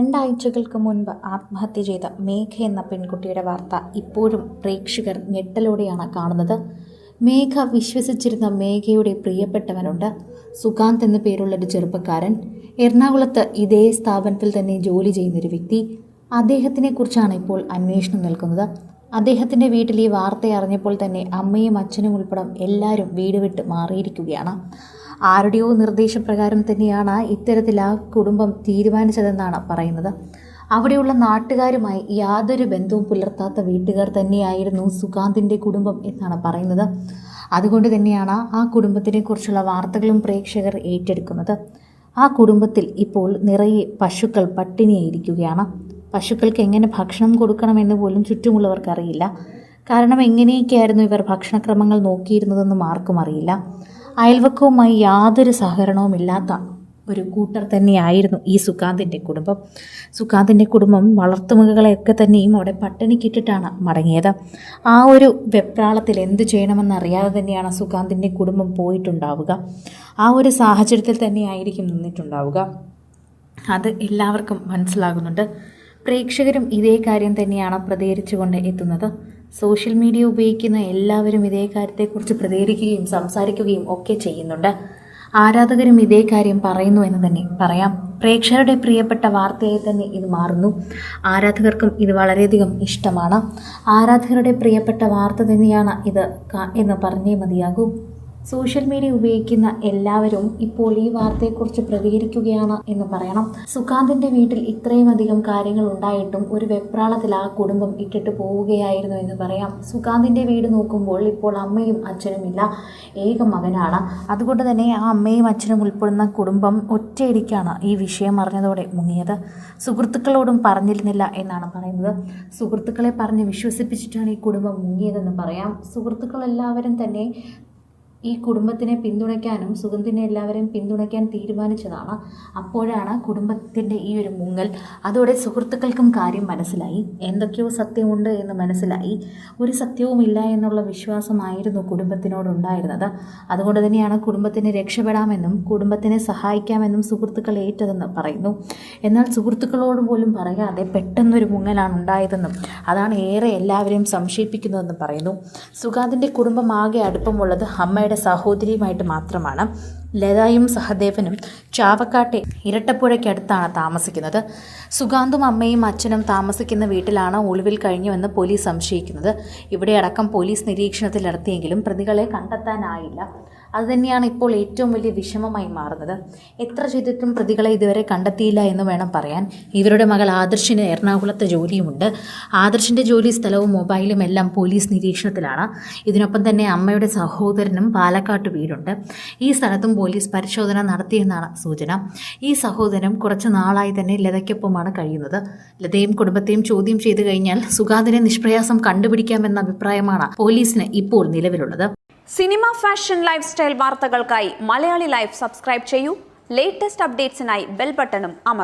രണ്ടാഴ്ചകൾക്ക് മുൻപ് ആത്മഹത്യ ചെയ്ത മേഘ എന്ന പെൺകുട്ടിയുടെ വാർത്ത ഇപ്പോഴും പ്രേക്ഷകർ ഞെട്ടലോടെയാണ് കാണുന്നത്. മേഘ വിശ്വസിച്ചിരുന്ന മേഘയുടെ പ്രിയപ്പെട്ടവനുണ്ട്. സുകാന്ത് എന്ന പേരുള്ള ഒരു ചെറുപ്പക്കാരൻ. എറണാകുളത്ത് ഇതേ സ്ഥാപനത്തിൽ തന്നെ ജോലി ചെയ്യുന്നൊരു വ്യക്തി. അദ്ദേഹത്തിനെ കുറിച്ചാണ് ഇപ്പോൾ അന്വേഷണം നിൽക്കുന്നത് അദ്ദേഹത്തിന്റെ വീട്ടിൽ ഈ വാർത്ത അറിഞ്ഞപ്പോൾ തന്നെ അമ്മയും അച്ഛനും ഉൾപ്പെടെ എല്ലാവരും വീട് വിട്ട് മാറിയിരിക്കുകയാണ്. ആരുടെയോ നിർദ്ദേശപ്രകാരം തന്നെയാണ് ഇത്തരത്തിൽ ആ കുടുംബം തീരുമാനിച്ചതെന്നാണ് പറയുന്നത്. അവിടെയുള്ള നാട്ടുകാരുമായി യാതൊരു ബന്ധവും പുലർത്താത്ത വീട്ടുകാർ തന്നെയായിരുന്നു സുകാന്തിന്റെ കുടുംബം എന്നാണ് പറയുന്നത്. അതുകൊണ്ട് തന്നെയാണ് ആ കുടുംബത്തിനെ കുറിച്ചുള്ള വാർത്തകളും പ്രേക്ഷകർ ഏറ്റെടുക്കുന്നത്. ആ കുടുംബത്തിൽ ഇപ്പോൾ നിറയെ പശുക്കൾ പട്ടിണിയായിരിക്കുകയാണ്. പശുക്കൾക്ക് എങ്ങനെ ഭക്ഷണം കൊടുക്കണമെന്ന് പോലും ചുറ്റുമുള്ളവർക്കറിയില്ല. കാരണം എങ്ങനെയൊക്കെയായിരുന്നു ഇവർ ഭക്ഷണക്രമങ്ങൾ നോക്കിയിരുന്നതെന്നും ആർക്കും അറിയില്ല. അയൽവക്കവുമായി യാതൊരു സഹകരണവും ഇല്ലാത്ത ഒരു കൂട്ടർ തന്നെയായിരുന്നു ഈ സുഖാന്തിന്റെ കുടുംബം. സുഖാന്തിന്റെ കുടുംബം വളർത്തുമൃഗങ്ങളെയൊക്കെ തന്നെയും അവിടെ പട്ടിണിക്കിട്ടിട്ടാണ് മടങ്ങിയത്. ആ ഒരു വെപ്രാളത്തിൽ എന്ത് ചെയ്യണമെന്നറിയാതെ തന്നെയാണ് സുഖാന്തിന്റെ കുടുംബം പോയിട്ടുണ്ടാവുക. ആ ഒരു സാഹചര്യത്തിൽ തന്നെയായിരിക്കും നിന്നിട്ടുണ്ടാവുക. അത് എല്ലാവർക്കും മനസ്സിലാകുന്നുണ്ട്. പ്രേക്ഷകരും ഇതേ കാര്യം തന്നെയാണ് പ്രതികരിച്ചുകൊണ്ട് എത്തുന്നത്. സോഷ്യൽ മീഡിയ ഉപയോഗിക്കുന്ന എല്ലാവരും ഇതേ കാര്യത്തെക്കുറിച്ച് പ്രതികരിക്കുകയും സംസാരിക്കുകയും ഒക്കെ ചെയ്യുന്നുണ്ട്. ആരാധകരും ഇതേ കാര്യം പറയുന്നു എന്ന് തന്നെ പറയാം. പ്രേക്ഷകരുടെ പ്രിയപ്പെട്ട വാർത്തയായി തന്നെ ഇത് മാറുന്നു. ആരാധകർക്കും ഇത് വളരെയധികം ഇഷ്ടമാണ്. ആരാധകരുടെ പ്രിയപ്പെട്ട വാർത്ത തന്നെയാണ് ഇത് എന്ന് പറഞ്ഞേ മതിയാകൂ. സോഷ്യൽ മീഡിയ ഉപയോഗിക്കുന്ന എല്ലാവരും ഇപ്പോൾ ഈ വാർത്തയെക്കുറിച്ച് പ്രതികരിക്കുകയാണ് എന്ന് പറയണം. സുകാന്തിന്റെ വീട്ടിൽ ഇത്രയും അധികം കാര്യങ്ങൾ ഉണ്ടായിട്ടും ഒരു വെപ്രാളത്തിൽ ആ കുടുംബം ഇട്ടിട്ട് പോവുകയായിരുന്നു എന്ന് പറയാം. സുകാന്തിന്റെ വീട് നോക്കുമ്പോൾ ഇപ്പോൾ അമ്മയും അച്ഛനും ഇല്ല. ഏക മകനാണ്. അതുകൊണ്ട് തന്നെ ആ അമ്മയും അച്ഛനും ഉൾപ്പെടുന്ന കുടുംബം ഒറ്റയടിക്കാണ് ഈ വിഷയം അറിഞ്ഞതോടെ മുങ്ങിയത്. സുഹൃത്തുക്കളോടും പറഞ്ഞിരുന്നില്ല എന്നാണ് പറയുന്നത്. സുഹൃത്തുക്കളെ പറഞ്ഞ് വിശ്വസിപ്പിച്ചിട്ടാണ് ഈ കുടുംബം മുങ്ങിയതെന്ന് പറയാം. സുഹൃത്തുക്കൾ എല്ലാവരും തന്നെ ഈ കുടുംബത്തിനെ പിന്തുണയ്ക്കാനും സുഗന്ധിനെ എല്ലാവരെയും പിന്തുണയ്ക്കാൻ തീരുമാനിച്ചതാണ്. അപ്പോഴാണ് കുടുംബത്തിന്റെ ഈ ഒരു മുങ്ങൽ. അതോടെ സുഹൃത്തുക്കൾക്കും കാര്യം മനസ്സിലായി. എന്തൊക്കെയോ സത്യമുണ്ട് എന്ന് മനസ്സിലായി. ഒരു സത്യവുമില്ല എന്നുള്ള വിശ്വാസമായിരുന്നു കുടുംബത്തിനോടുണ്ടായിരുന്നത്. അതുകൊണ്ട് തന്നെയാണ് കുടുംബത്തിനെ രക്ഷപ്പെടാമെന്നും കുടുംബത്തിനെ സഹായിക്കാമെന്നും സുഹൃത്തുക്കൾ ഏറ്റതെന്ന് പറയുന്നു. എന്നാൽ സുഹൃത്തുക്കളോട് പോലും പറയാതെ പെട്ടെന്നൊരു മുങ്ങലാണ് ഉണ്ടായതെന്നും അതാണ് ഏറെ എല്ലാവരെയും സംശയിപ്പിക്കുന്നതെന്ന് പറയുന്നു. സുഗാന്തിന്റെ കുടുംബമാകെ അടുപ്പമുള്ളത് അമ്മയുടെ സഹോദരിയുമായിട്ട് മാത്രമാണ്. ലതായും സഹദേവനും ചാവക്കാട്ടെ ഇരട്ടപ്പുഴയ്ക്കടുത്താണ് താമസിക്കുന്നത്. സുഗാന്തും അമ്മയും അച്ഛനും താമസിക്കുന്ന വീട്ടിലാണ് ഒളിവിൽ കഴിഞ്ഞുവെന്ന് പോലീസ് സംശയിക്കുന്നത്. ഇവിടെ അടക്കം പോലീസ് നിരീക്ഷണത്തിൽ നടത്തിയെങ്കിലും പ്രതികളെ കണ്ടെത്താനായില്ല. അതുതന്നെയാണ് ഇപ്പോൾ ഏറ്റവും വലിയ വിഷമമായി മാറുന്നത്. എത്ര ചെയ്തിട്ടും പ്രതികളെ ഇതുവരെ കണ്ടെത്തിയില്ല എന്ന് വേണം പറയാൻ. ഇവരുടെ മകൾ ആദർശിന് എറണാകുളത്ത് ജോലിയുമുണ്ട്. ആദർശിന്റെ ജോലി സ്ഥലവും മൊബൈലും എല്ലാം പോലീസ് നിരീക്ഷണത്തിലാണ്. ഇതിനൊപ്പം തന്നെ അമ്മയുടെ സഹോദരനും പാലക്കാട്ട് വീടുണ്ട്. ഈ സ്ഥലത്തും പോലീസ് പരിശോധന നടത്തിയെന്നാണ് സൂചന. ഈ സഹോദരൻ കുറച്ച് നാളായി തന്നെ ലതയ്ക്കൊപ്പമാണ് കഴിയുന്നത്. ലതയും കുടുംബത്തെയും ചോദ്യം ചെയ്തു കഴിഞ്ഞാൽ സുഗാതിനെ നിഷ്പ്രയാസം കണ്ടുപിടിക്കാമെന്ന അഭിപ്രായമാണ് പോലീസിന് ഇപ്പോൾ നിലവിലുള്ളത്. സിനിമ ഫാഷൻ ലൈഫ് സ്റ്റൈൽ വാർത്തകൾക്കായി മലയാളി ലൈഫ് സബ്സ്ക്രൈബ് ചെയ്യൂ. ലേറ്റസ്റ്റ് അപ്ഡേറ്റ്സിനായി ബെൽ ബട്ടണും അമർ